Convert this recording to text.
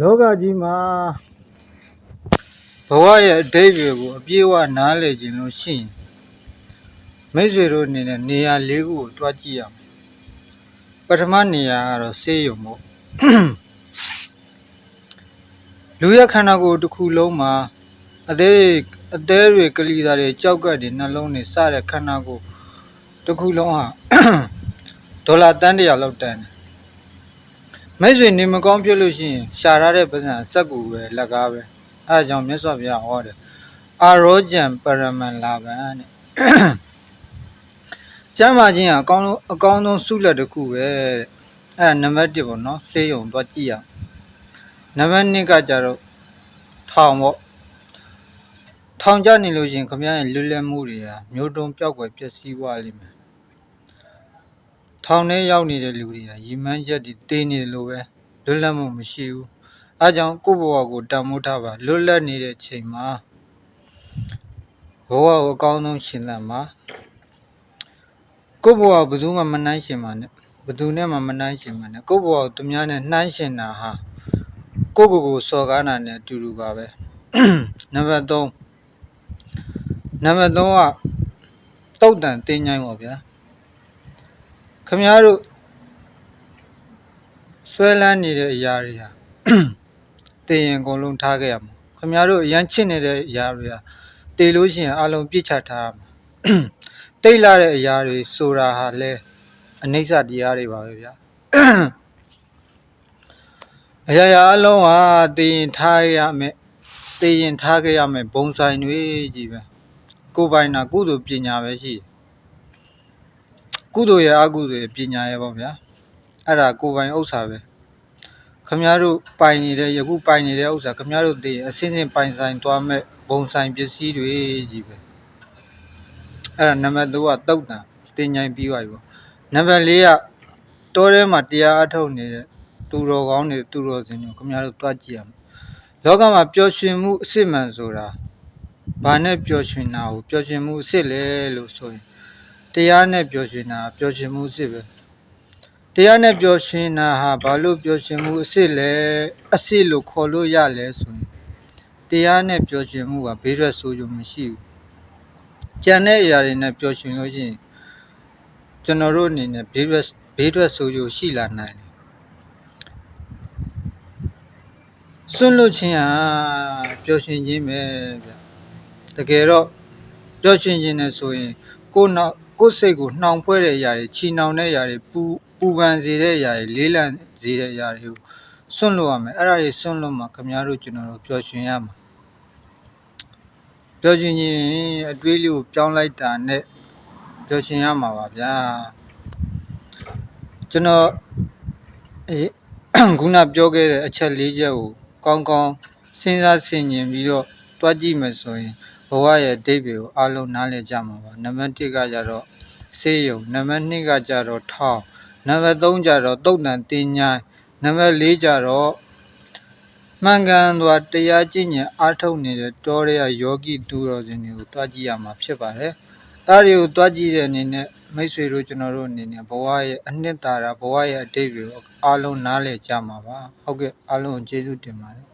လောကကြီးမှာဘဝရဲ့အတိတ်တွေကိုအပြည့်အဝနားလည်ခြင်းလို့ရှိရင်မိတ်ဆွေတို့အနေနဲ့နေရာလေးခုကိုတွားကြည့်ရမယ်ပထမနေရာကတော့ဆေးရုံပေါ့လူရခန္ဓာကိုယ်တစ်ခုလုံးမှာအသေးတွေအသေးတွေကလေးသားတွေကြောက်ကတ်တွေနှလုံးတွေစတဲ့ခန္ဓာကိုယ်တစ်ခုလုံးဟာ ဒေါ်လာတန်းတရာလောက်တန်တယ်မိတ်ဆွေနေမကောင်းပြလို့ရှိရင်ရှာရတဲ့ပတ်စံစက်ကူပဲလက်ကားပဲအဲဒါကြောင့်မြတ်စွာဘုရားဟောတယ်အာရောဂျံပရမန်လာဗံတဲ့ကျမ်းမာခြင်းကအကောင်းဆုံးအကောင်းဆုံးဆုလက်တစ်ခုပဲတဲ့အဲ့ဒါနံပါတ်1ပေါ့နော်စေးရုံတော့ကြည့်ရအောင်နံပါတ်2ကကြတော့ထောင်ပေါ့ထောင်ကြနေလို့ရှရင်ခမရရဲ့လွတ်လပ်မှုတွေဟာမျိုးတုံးပြောက်ွယ်ပျက်စီးသွားလိမ့်မယ် ထောင်ထဲရောက်နေတဲ့လူတွေဟာရီမန်းချက်တွေတင်းနေတယ်လို့ပဲလွတ်လပ်မှုမရှိဘူးအဲကြောင့်ကိုယ့်ဘဝကိုတန်မိုးထားပါလွတ်လပ်နေတဲ့ချိန်မှာဘဝကိုအကောင်းဆုံးရှင်သန်ပါကိုယ့်ဘဝဘယ်သူမှမနှိုင်းရှင်ပါနဲ့ဘယ်သူနဲ့မှမနှိုင်းရှင်ပါနဲ့ကိုယ့်ဘဝကိုသူများနဲ့နှိုင်းရှင်တာဟာကိုယ့်ကိုယ်ကိုစော်ကားတာနဲ့အတူတူပါပဲနံပါတ်3နံပါတ်3ကတုတ်တန်တင်းញိုင်းပါဗျာ ခမည်းတော်ဆွဲလန်းနေတဲ့အရာတွေဟာတင်ရင်အကုန်လုံးထားခဲ့ရမှာခမည်းတော်အရန်ချစ်နေတဲ့အရာတွေဟာတေလို့ရှိရင်အလုံးပြစ်ချထားရမှာတိတ်လာတဲ့အရာတွေဆိုတာဟာလဲအနိစ္စတရားတွေပါပဲဗျာအရာရာအလုံးဟာတည်ရင်ထားရမယ်တည်ရင်ထားခဲ့ရမယ်ဘုံဆိုင်တွေကြီးပဲကိုယ်ပိုင်တာကုသိုလ်ပညာပဲရှိတယ် ကုသိုလ်ရဲ့အကုသိုလ်ရဲ့ပညာရဲ့ပေါ့ဗျာအဲ့ဒါကိုယ်ပိုင်ဥစ္စာပဲခမည်းတော်ပိုင်နေတဲ့ယခုပိုင်နေတဲ့ဥစ္စာခမည်းတော်တည်ရင်အစင်းစင်းပိုင်ဆိုင်သွားမဲ့ဘုံဆိုင်ပစ္စည်းတွေကြီးပဲအဲ့ဒါနံပါတ်3ကတုတ်တန်တင်ញိုင်ပြီးသွားပြီပေါ့နံပါတ်4ကတောထဲမှာတရားအထုတ်နေတဲ့သူတော်ကောင်းတွေသူတော်စင်တွေခင်ဗျားတို့တွားကြည့်ရမယ်လောကမှာပျော်ရွှင်မှုအစစ်မှန်ဆိုတာဘာနဲ့ပျော်ရွှင်တာကိုပျော်ရွှင်မှုအစစ်လဲလို့ဆိုရင် တရားနဲ့ပျော်ရွှင်တာပျော်ရွှင်မှုအစစ်ပဲတရားနဲ့ပျော်ရွှင်တာဟာဘာလို့ပျော်ရွှင်မှုအစစ်လဲအစစ်လို့ခေါ်လို့ရလဲဆိုရင်တရားနဲ့ပျော်ရွှင်မှုကဘေးရွက်ဆိုးကြမရှိဘူးကြံတဲ့အရာတွေနဲ့ပျော်ရွှင်လို့ရှိရင်ကျွန်တော်တို့အနေနဲ့ဘေးရွက်ဘေးထွက်ဆိုးကျိုးရှိလာနိုင်တယ်။စွန့်လွတ်ခြင်းဟာပျော်ရွှင်ခြင်းပဲဗျ။တကယ်တော့ပျော်ရွှင်ခြင်းနဲ့ဆိုရင်ကိုယ်နောက် ကိုယ်စိတ်ကိုနှောင်ဖွဲ့တဲ့အရာတွေချီနှောင်တဲ့အရာတွေပူပူပန်စေတဲ့အရာတွေလေးလံစေတဲ့အရာတွေကိုစွန့်လွတ်ရမယ်။အဲ့ဒါတွေစွန့်လွတ်မှခင်ဗျားတို့ကျွန်တော်တို့ပျော်ရွှင်ရမှာ။ပျော်ရွှင်ခြင်းအတွေးလေးကိုပြောင်းလိုက်တာနဲ့ပျော်ရွှင်ရမှာပါဗျာကျွန်တော်အေးခုနပြောခဲ့တဲ့အချက်၄ချက်ကိုကောင်းကောင်းစဉ်းစားဆင်ခြင်ပြီးတော့တွားကြည့်မယ်ဆိုရင် ဘဝရဲ့အဓိပ္ပာယ်ကိုအလုံးနားလည်ကြမှာပါနံပါတ်1ကကြတော့စေးရုံနံပါတ်2ကကြတော့ထောင်းနံပါတ်3ကြတော့တုတ်တန်တင်ញိုင်းနံပါတ်4ကြတော့မှန်ကန်စွာတရားကျင့်ကြံအားထုတ်နေတဲ့တောရဲယောဂီသူတော်စင်တွေကိုတွားကြည့်ရမှာဖြစ်ပါတယ်ဒါတွေကိုတွားကြည့်တဲ့အနေနဲ့မိတ်ဆွေတို့ကျွန်တော်တို့အနေနဲ့ဘဝရဲ့အနှစ်သာရဘဝရဲ့အတိတ်ကိုအားလုံးနားလည်ကြမှာပါဟုတ်ကဲ့အားလုံးကိုကျေးဇူးတင်ပါတယ်